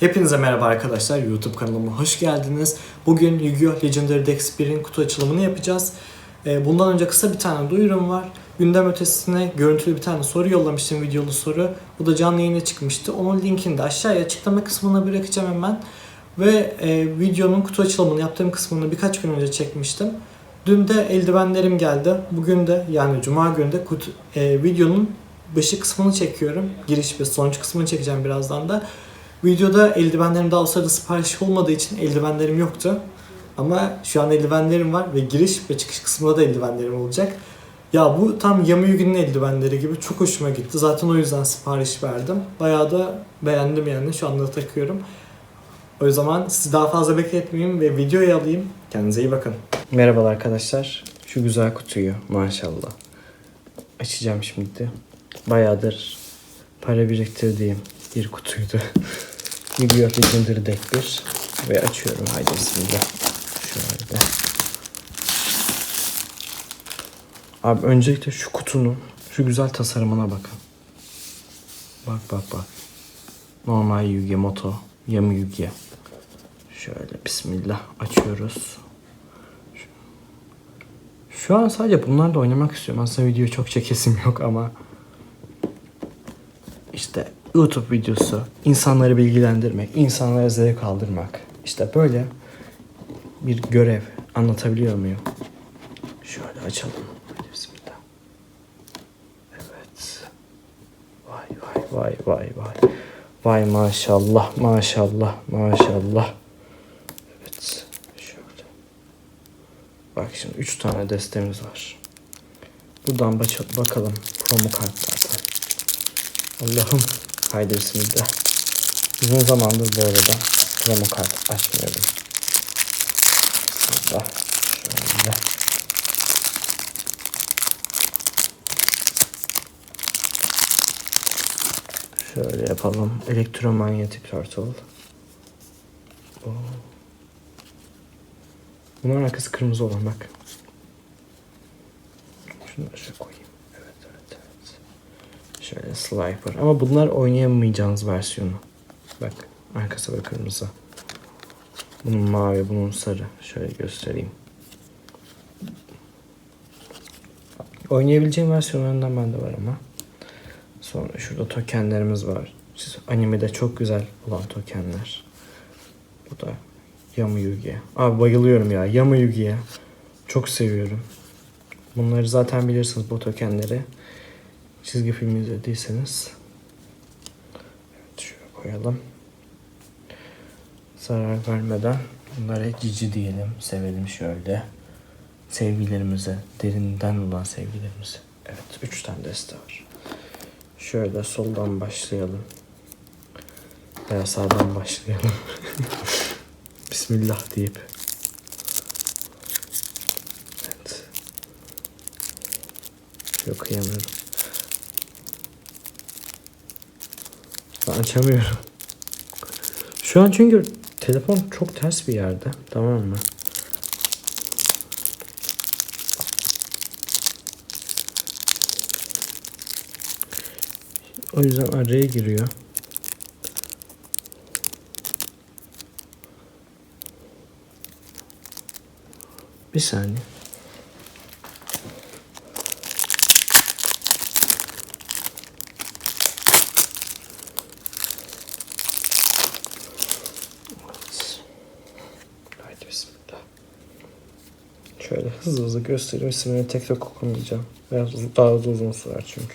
Hepinize merhaba arkadaşlar. YouTube kanalıma hoş geldiniz. Bugün Yu-Gi-Oh! Legendary Dex 1'in kutu açılımını yapacağız. Ee, Bundan önce kısa bir tane duyurum var. Gündem ötesine görüntülü bir tane soru yollamıştım videolu soru. Bu da canlı yayına çıkmıştı. Onun linkini de aşağıya açıklama kısmına bırakacağım hemen. Ve e, videonun kutu açılımını yaptığım kısmını birkaç gün önce çekmiştim. Dün de eldivenlerim geldi. Bugün de yani cuma günü de kutu, e, videonun başı kısmını çekiyorum. Giriş ve sonuç kısmını çekeceğim birazdan da. Videoda eldivenlerim daha o sırada sipariş olmadığı için eldivenlerim yoktu. Ama şu an eldivenlerim var ve giriş ve çıkış kısmında da eldivenlerim olacak. Ya bu tam Yamuyugi'nin eldivenleri gibi çok hoşuma gitti. Zaten o yüzden sipariş verdim. Bayağı da beğendim yani şu anda takıyorum. O zaman sizi daha fazla bekletmeyeyim ve videoyu alayım. Kendinize iyi bakın. Merhabalar arkadaşlar. Şu güzel kutuyu maşallah. Açacağım şimdi. Bayağıdır para biriktirdiğim bir kutuydu. Yu-Gi-Oh! Legendary Deck 1 ve açıyorum haydi bismillah. Şöyle. Abi öncelikle şu kutunun şu güzel tasarımına bakın. Bak bak bak. Normal Yu-Gi Moto Yamu Yu-Gi. Şöyle bismillah açıyoruz. Şu an sadece bunlarla oynamak istiyorum. Aslında video çok çekesim yok ama işte YouTube videosu, insanları bilgilendirmek, insanlara zevk aldırmak. İşte böyle bir görev. Anlatabiliyor muyum? Şöyle açalım. Hadi bismillah. Evet. Vay vay vay vay vay. Vay maşallah maşallah maşallah. Evet. Şöyle. Bak şimdi 3 tane destemiz var. Buradan bakalım promo kartlardan. Allah'ım. Haydi bismillah. Uzun zamandır bu arada promo kart açmıyordum. Bismillah. Şöyle. Şöyle yapalım. Elektromanyetik turtle. Oo. Bunun arkası kırmızı olan bak. Şunu da şöyle koyayım. Şöyle Slifer. Ama bunlar oynayamayacağınız versiyonu. Bak arkası da kırmızı. Bunun mavi, bunun sarı. Şöyle göstereyim. Oynayabileceğim versiyonlarından bende var ama. Sonra şurada tokenlerimiz var. Siz animede çok güzel olan tokenler. Bu da Yamu Yugi. Abi bayılıyorum ya. Yamu Yugi'ye. Çok seviyorum. Bunları zaten bilirsiniz bu tokenleri. Çizgi film izlediyseniz. Evet şöyle koyalım. Zarar vermeden bunlara cici diyelim. Sevelim şöyle. Sevgilerimize, derinden olan sevgilerimize. Evet, üç tane deste var. Şöyle soldan başlayalım. Veya sağdan başlayalım. Bismillah deyip. Evet. Yok kıyamıyorum. Açamıyorum. Şu an çünkü telefon çok ters bir yerde. Tamam mı? O yüzden araya giriyor. Bir saniye. Bismillah. Şöyle hızlı hızlı göstereyim. İsimlerini tek tek okumayacağım. Biraz daha da uzun sürer çünkü.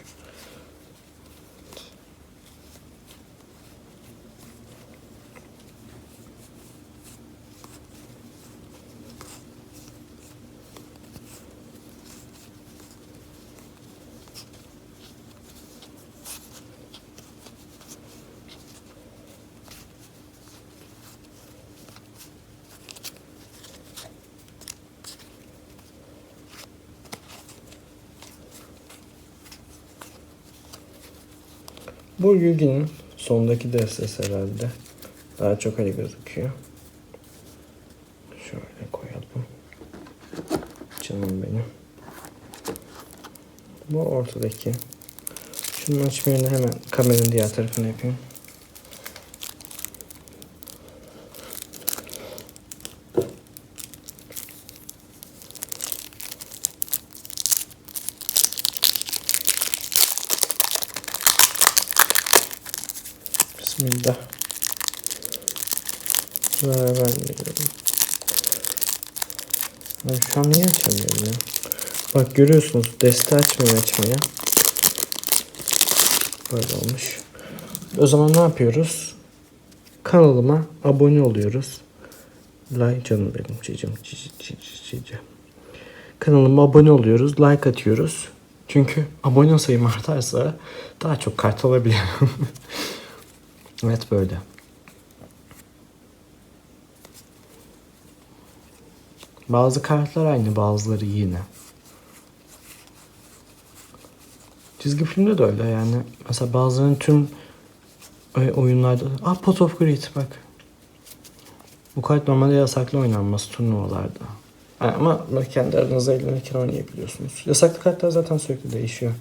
Bu Yugi'nin sondaki destesi herhalde. Daha çok öyle gözüküyor. Şöyle koyalım. Canım benim. Bu ortadaki. Şunun açma yerini hemen kameranın diğer tarafına yapayım. Bismillah. Zarar vermiyorum. Ben şu an niye açamıyorum ya? Bak görüyorsunuz deste açmaya açmaya. Böyle olmuş. O zaman ne yapıyoruz? Kanalıma abone oluyoruz. Like canım benim cici cici. Kanalıma abone oluyoruz. Like atıyoruz. Çünkü abone sayım artarsa daha çok kart alabiliyorum. evet böyle. Bazı kartlar aynı bazıları yine. Çizgi filmde de öyle yani. Mesela bazılarının tüm e, oyunlarda... Ah Pot of Greed bak. Bu kart normalde yasaklı oynanması turnuvalarda. Ama kendi aranızda eğlenirken oynayabiliyorsunuz. Yasaklı kartlar zaten sürekli değişiyor.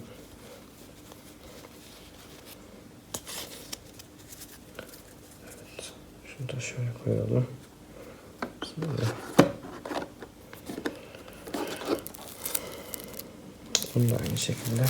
Evet. Şunu da şöyle koyalım. Şöyle. Bunu da aynı şekilde.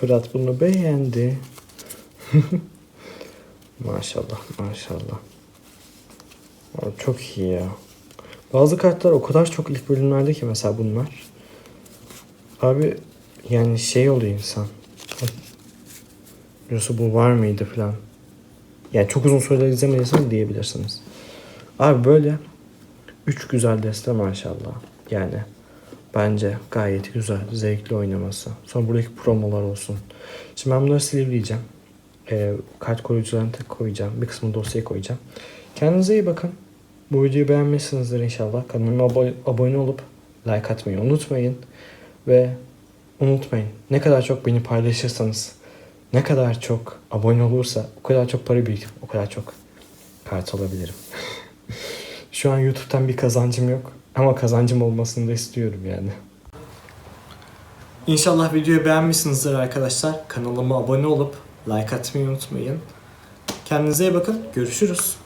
Fırat bunu beğendi. maşallah maşallah. Abi çok iyi ya. Bazı kartlar o kadar çok ilk bölümlerde ki mesela bunlar. Abi yani şey oluyor insan. Yoksa bu var mıydı falan. Yani çok uzun süredir izlemediyseniz diyebilirsiniz. Abi böyle üç güzel deste maşallah. Yani bence gayet güzel, zevkli oynaması. Sonra buradaki promolar olsun. Şimdi ben bunları silivleyeceğim. Ee, kart koruyucularını tek koyacağım. Bir kısmını dosyaya koyacağım. Kendinize iyi bakın. Bu videoyu beğenmişsinizdir inşallah. Kanalıma abo- abone olup like atmayı unutmayın. Ve unutmayın ne kadar çok beni paylaşırsanız, ne kadar çok abone olursa o kadar çok para birikip o kadar çok kart alabilirim. Şu an YouTube'dan bir kazancım yok ama kazancım olmasını da istiyorum yani. İnşallah videoyu beğenmişsinizdir arkadaşlar. Kanalıma abone olup like atmayı unutmayın. Kendinize iyi bakın. Görüşürüz.